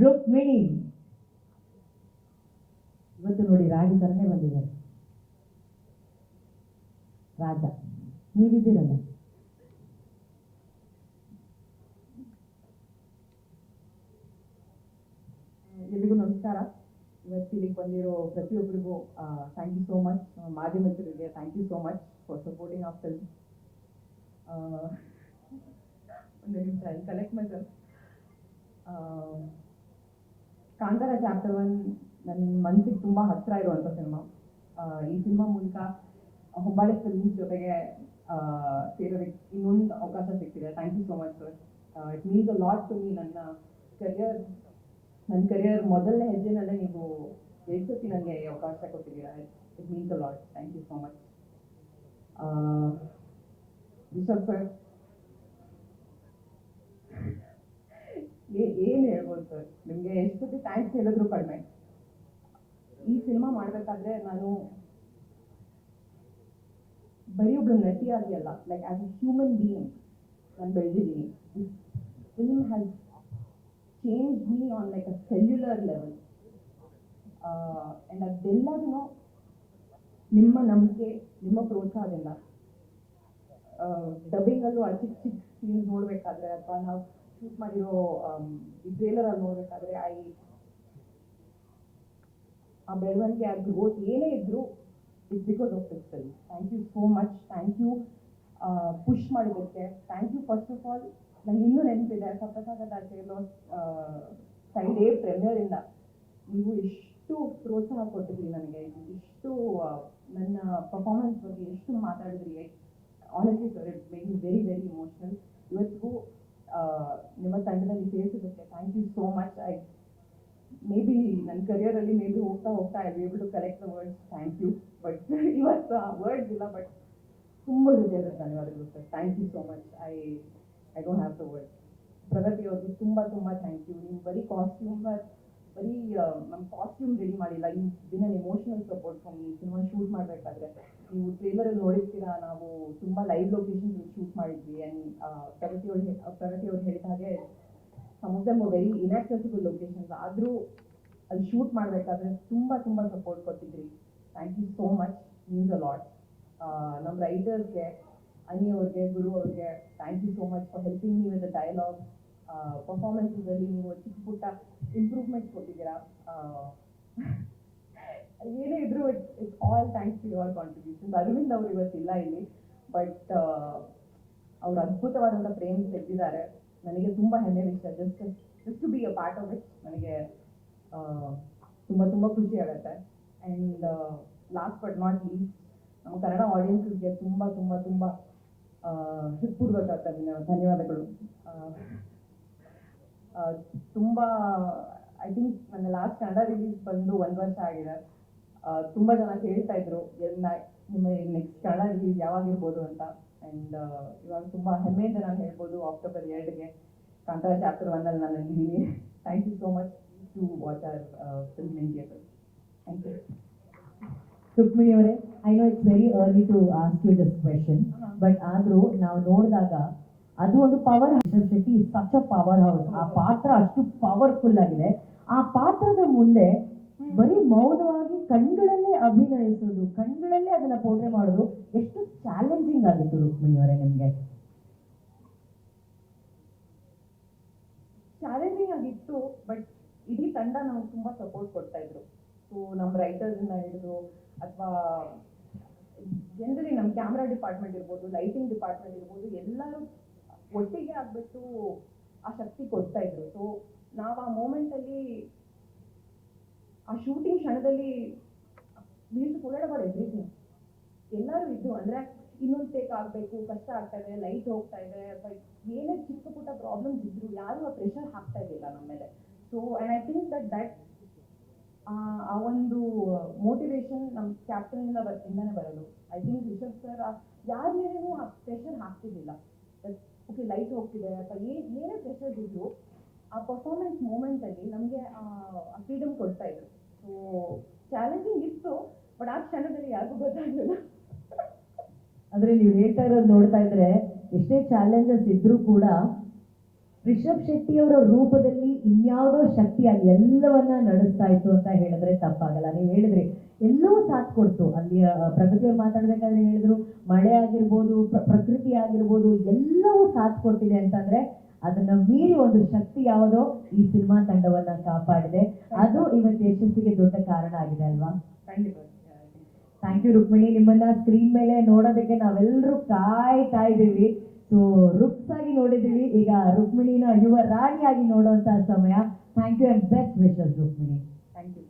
ರುಕ್ಮಿಣಿ. ಇವತ್ತು ನೋಡಿ ರಾಜ ಥರನೇ ಬಂದಿದ್ದಾರೆ. ರಾಜ, ನೀವಿದ್ದೀರಲ್ಲ? ಎಲ್ರಿಗೂ ನಮಸ್ಕಾರ. ಇವತ್ತು ಇಲ್ಲಿಗೆ ಬಂದಿರೋ ಪ್ರತಿಯೊಬ್ಬರಿಗೂ ಥ್ಯಾಂಕ್ ಯು ಸೋ ಮಚ್ ಮಾಧ್ಯಮ ಮಿತ್ರರಿಗೆ thank you so much for supporting of film ಒಂದು ನಿಮಿಷ collect my Kantara chapter one ನನ್ನ ಮನಸ್ಸಿಗೆ ತುಂಬ ಹತ್ತಿರ ಇರುವಂಥ ಸಿನಿಮಾ. ಈ ಸಿನಿಮಾ ಮೂಲಕ ಹೊಂಬಾಳೆ ಫಿಲ್ಮ್ಸ್ ಜೊತೆಗೆ ಸೇರೋದಕ್ಕೆ ಇನ್ನೊಂದು ಅವಕಾಶ ಸಿಕ್ಕಿದೆ. Thank you so much sir it means a lot to me ನನ್ನ ಕರಿಯರ್ ನನ್ನ ಕರಿಯರ್ ಮೊದಲನೇ ಹೆಜ್ಜೆನಲ್ಲೇ ನೀವು ಎಷ್ಟು ನನಗೆ ಅವಕಾಶ ಕೊಟ್ಟಿದ್ದೀರಾ. It means a lot thank you so much sir ಏನು ಹೇಳ್ಬೋದು ನಿಮಗೆ ಎಷ್ಟು ಸತಿ ಥ್ಯಾಂಕ್ಸ್ ಹೇಳಿದ್ರು ಕಡಿಮೆ. ಈ ಸಿನಿಮಾ ಮಾಡಬೇಕಾದ್ರೆ ನಾನು ಬರೀ ಒಬ್ಬರು ನಟಿಯಾಗಿ ಅಲ್ಲ like as a human being ನಾನು ಬೆಳೆದಿದ್ದೀನಿ. Film has change me on like a cellular level and ಅದೆಲ್ಲದೂ ನಿಮ್ಮ ನಂಬಿಕೆ, ನಿಮ್ಮ ಪ್ರೋತ್ಸಾಹದಿಂದ ಡಬ್ಬಿಂಗಲ್ಲೂ ಚಿಕ್ಕ ಚಿಕ್ಕ ಸೀನ್ಸ್ ನೋಡಬೇಕಾದ್ರೆ ಅಥವಾ ನಾವು ಶೂಟ್ ಮಾಡಿರೋ ಟ್ರೇಲರ್ ಅಲ್ಲಿ ನೋಡ್ಬೇಕಾದ್ರೆ, ಐ, ಆ ಬೆಳವಣಿಗೆ ಗ್ರೋತ್ ಏನೇ ಇದ್ರು it's because of this film thank you so much thank you push ಮಾಡಿದ್ದಕ್ಕೆ. Thank you first of all ನಂಗೆ ಇನ್ನೂ ನೆನಪಿದೆ ಸಪ್ತಸಾಗದ ಟ್ರೇಲರ್ ಸೈಡ್ ಏ ಪ್ರೆಮಿಯರಿಂದ ನೀವು ಎಷ್ಟು ಪ್ರೋತ್ಸಾಹ ಕೊಟ್ಟಿದ್ರಿ ನನಗೆ? ಇಷ್ಟು ನನ್ನ ಪರ್ಫಾರ್ಮೆನ್ಸ್ ಬಗ್ಗೆ ಎಷ್ಟು ಮಾತಾಡಿದ್ರಿ? Honestly sir it make very very emotional ಇವತ್ತಿಗೂ ಆ, ನಿಮ್ಮ ತಂಡದಲ್ಲಿ ಸೇರಿಸಿದ್ದಕ್ಕೆ thank you so much I maybe ನನ್ನ ಕರಿಯರಲ್ಲಿ ಮೇ ಬಿ ಹೋಗ್ತಾ ಹೋಗ್ತಾ I able to correct the words thank you but ಇವತ್ತು ವರ್ಡ್ಸ್ ಇಲ್ಲ ಬಟ್ ತುಂಬ ಹೃದಯದ ಧನ್ಯವಾದಗಳು sir thank you so much I I don't have the word Pragathi ಅವ್ರಿಗೆ ತುಂಬ ತುಂಬ ಥ್ಯಾಂಕ್ ಯು ನೀವು ಬರೀ ಕಾಸ್ಟ್ಯೂಮ್ ಬರೀ ನಮ್ಮ ಕಾಸ್ಟ್ಯೂಮ್ ರೆಡಿ ಮಾಡಿಲ್ಲ. ಯು ದಿನ ಇಮೋಷನಲ್ ಸಪೋರ್ಟ್ ಫ್ರಮ್ ಈ ಸಿನಿಮಾ ಶೂಟ್ ಮಾಡಬೇಕಾದ್ರೆ, ನೀವು ಟ್ರೇಲರಲ್ಲಿ ನೋಡಿರ್ತೀರಾ, ನಾವು ತುಂಬ ಲೈವ್ ಲೊಕೇಶನ್ ಶೂಟ್ ಮಾಡಿದ್ವಿ. ಆ್ಯಂಡ್ ಪ್ರಗತಿ ಅವ್ರು ಹೇ- ಪ್ರಗತಿ ಅವ್ರು ಹೇಳಿದ ಹಾಗೆ some of them very inaccessible locations ಆದರೂ ಅಲ್ಲಿ ಶೂಟ್ ಮಾಡಬೇಕಾದ್ರೆ ತುಂಬ ತುಂಬ support ಕೊಟ್ಟಿದ್ರಿ. Thank you so much means a lot ನಮ್ಮ ರೈಟರ್ಸ್ಗೆ ಅನಿ ಅವ್ರಿಗೆ ಗುರು ಅವ್ರಿಗೆ thank you so much for helping me with dialogue ಪರ್ಫಾರ್ಮೆನ್ಸಲ್ಲಿ ನೀವು ಚಿಕ್ಕ ಪುಟ್ಟ ಇಂಪ್ರೂವ್ಮೆಂಟ್ ಕೊಟ್ಟಿದ್ದೀರಾ? ಏನೇ ಇದ್ರು it's all thanks to your contributions Aravind ಅವ್ರು ಇವತ್ತಿಲ್ಲ ಇಲ್ಲಿ ಬಟ್ ಅವ್ರು ಅದ್ಭುತವಾದಂಥ ಪ್ರೇಮ್ ತೆಗೆದಿದ್ದಾರೆ. ನನಗೆ ತುಂಬ ಹೆಮ್ಮೆ ವಿಷಯ. Just just to be a part of it ನನಗೆ ತುಂಬ ತುಂಬ ಖುಷಿ ಆಗುತ್ತೆ. And last but not least ನಮ್ಮ ಕನ್ನಡ ಆಡಿಯನ್ಸಸ್ಗೆ ತುಂಬ ತುಂಬ ತುಂಬ ಹಿಪ್ಪುಡ್ಬೇಕಾಗ್ತದೆ ಧನ್ಯ- ಧನ್ಯವಾದಗಳು. ತುಂಬ ಐ ಥಿಂಕ್ ನನ್ನ ಲಾಸ್ಟ್ ಕನ್ನಡ ರಿಲೀಸ್ ಬಂದು ಒಂದು ವರ್ಷ ಆಗಿದೆ. ತುಂಬ ಜನ ಹೇಳ್ತಾ ಇದ್ರು ಎಲ್ಲ ನಿಮ್ಮ ನೆಕ್ಸ್ಟ್ ಕನ್ನಡ ರಿಲೀಸ್ ಯಾವಾಗಿರ್ಬೋದು ಅಂತ. ಅಂಡ್ ಇವಾಗ ತುಂಬಾ ಹೆಮ್ಮೆಯಿಂದ ನಾನು ಹೇಳ್ಬೋದು ಅಕ್ಟೋಬರ್ ಎರಡಿಗೆ ಕಾಂತಾರ ಚಾಪ್ಟರ್ ಒನ್ನಲ್ಲಿ ನಾನು ಇದ್ದೀನಿ thank you so much to watch our film in theatre thank you Rukmini ಅವರೇ I know it's very early to ask you this question but ಆದ್ರೂ ನಾವು ನೋಡಿದಾಗ ಅದು ಒಂದು power Rishab Shetty such a powerhouse ಆ ಪಾತ್ರ ಅಷ್ಟು ಪವರ್ಫುಲ್ ಆಗಿದೆ. ಆ ಪಾತ್ರದ ಮುಂದೆ ಬರೀ ಮೌನವಾಗಿ ಕಣ್ಗಳಲ್ಲೇ ಅಭಿನಯಿಸೋದು, ಕಣ್ಗಳಲ್ಲೇ ಅದನ್ನ ಪೋಟ್ರೆ ಮಾಡೋದು ಎಷ್ಟು ಚಾಲೆಂಜಿಂಗ್ ಆಗಿತ್ತು ರುಕ್ಮಿಣಿ ಅವರೇ ನಿಮ್ಗೆ. ಚಾಲೆಂಜಿಂಗ್ ಆಗಿತ್ತು ಬಟ್ ಇಡೀ ತಂಡ ನಮ್ಗೆ ತುಂಬಾ ಸಪೋರ್ಟ್ ಕೊಡ್ತಾ ಇದ್ರು. ಸೊ ನಮ್ಮ ರೈಟರ್ಸ್ನ ಹಿಡಿದು ಅಥವಾ ಜನರಲಿ ನಮ್ಮ ಕ್ಯಾಮ್ರಾ ಡಿಪಾರ್ಟ್ಮೆಂಟ್ ಇರ್ಬೋದು ಲೈಟಿಂಗ್ ಡಿಪಾರ್ಟ್ಮೆಂಟ್ ಇರ್ಬೋದು, ಎಲ್ಲರೂ ಒಟ್ಟಿಗೆ ಆಗ್ಬಿಟ್ಟು ಆ ಶಕ್ತಿ ಕೊಡ್ತಾ ಇದ್ರು. ಸೊ ನಾವು ಆ ಮೂಮೆಂಟಲ್ಲಿ ಆ ಶೂಟಿಂಗ್ ಕ್ಷಣದಲ್ಲಿ ವೀಲ್ ಕೂಡ ಎವ್ರಿಥಿಂಗ್ ಎಲ್ಲರೂ ಇದ್ದು ಅಂದರೆ ಇನ್ನೊಂದು ಟೇಕ್ ಆಗಬೇಕು, ಕಷ್ಟ ಆಗ್ತಾ ಇದೆ ಲೈಟ್ ಹೋಗ್ತಾ ಇದೆ ಬಟ್ ಏನೇ ಚಿಕ್ಕ ಪುಟ್ಟ ಪ್ರಾಬ್ಲಮ್ಸ್ ಇದ್ರು ಯಾರೂ ಆ ಪ್ರೆಷರ್ ಹಾಕ್ತಾ ಇರಲಿಲ್ಲ ನಮ್ಮ ಮೇಲೆ. So and I think that that ಆ ಒಂದು ಮೋಟಿವೇಶನ್ ನಮ್ಮ ಕ್ಯಾಪ್ಟನಿಂದ ಇಂದಾನೆ ಬರೋದು. ಐ ಥಿಂಕ್ ರಿಷಬ್ ಸರ್ ಯಾರ ಮೇಲೇನೂ ಆ ಪ್ರೆಷರ್ ಹಾಕ್ತಿರ್ಲಿಲ್ಲ. ಓಕೆ ಲೈಟ್ ಹೋಗ್ತಿದೆ, ಅಥವಾ ಏನ್ ಏನೇ ಪ್ರೆಷರ್ ಇದ್ದರೂ ಆ ಪರ್ಫಾರ್ಮೆನ್ಸ್ ಮೂಮೆಂಟಲ್ಲಿ ನಮಗೆ ಆ ಫ್ರೀಡಮ್ ಕೊಡ್ತಾ ಇದ್ರು ಸೊ ಚಾಲೆಂಜಿಂಗ್ ಇತ್ತು ಬಟ್ ಆ ಕ್ಷಣದಲ್ಲಿ ಯಾರಿಗೂ ಗೊತ್ತಾಗಲಿಲ್ಲ. ಅಂದ್ರೆ ನೀವು ಹೇಳ್ತಾ ಇರೋದು ನೋಡ್ತಾ ಇದ್ರೆ, ಎಷ್ಟೇ ಚಾಲೆಂಜಸ್ ಇದ್ರೂ ಕೂಡ ರಿಷಬ್ ಶೆಟ್ಟಿ ಅವರ ರೂಪದಲ್ಲಿ ಇನ್ಯಾವುದೋ ಶಕ್ತಿ ಅಲ್ಲಿ ಎಲ್ಲವನ್ನ ನಡೆಸ್ತಾ ಇತ್ತು ಅಂತ ಹೇಳಿದ್ರೆ ತಪ್ಪಾಗಲ್ಲ. ನೀವು ಹೇಳಿದ್ರಿ, ಎಲ್ಲವೂ ಸಾಥ್ ಕೊಡ್ತು. ಅಲ್ಲಿ ಪ್ರಗತಿಯವ್ರು ಮಾತಾಡ್ಬೇಕಾದ್ರೆ ಹೇಳಿದ್ರು, ಮಳೆ ಆಗಿರ್ಬೋದು, ಪ್ರ- ಪ್ರಕೃತಿ ಆಗಿರ್ಬೋದು, ಎಲ್ಲವೂ ಸಾಥ್ ಕೊಟ್ಟಿದೆ ಅಂತಂದ್ರೆ ಅದನ್ನ ಮೀರಿ ಒಂದು ಶಕ್ತಿ ಯಾವುದೋ ಈ ಸಿನಿಮಾ ತಂಡವನ್ನ ಕಾಪಾಡಿದೆ. ಅದು ಇವತ್ತು ಯಶಸ್ಸಿಗೆ ದೊಡ್ಡ ಕಾರಣ ಆಗಿದೆ ಅಲ್ವಾ? Thank you Rukmini. ನಿಮ್ಮನ್ನ ಸ್ಕ್ರೀನ್ ಮೇಲೆ ನೋಡೋದಕ್ಕೆ ನಾವೆಲ್ಲರೂ ಕಾಯ್ತಾ ಇದ್ದೀವಿ. ಸೊ ರುಕ್ಸ್ ಆಗಿ ನೋಡಿದ್ದೀವಿ. ಈಗ ರುಕ್ಮಿಣಿನ ಯುವ ರಾಣಿಯಾಗಿ ನೋಡುವಂತ ಸಮಯ. Thank you and best wishes Rukmini. Thank you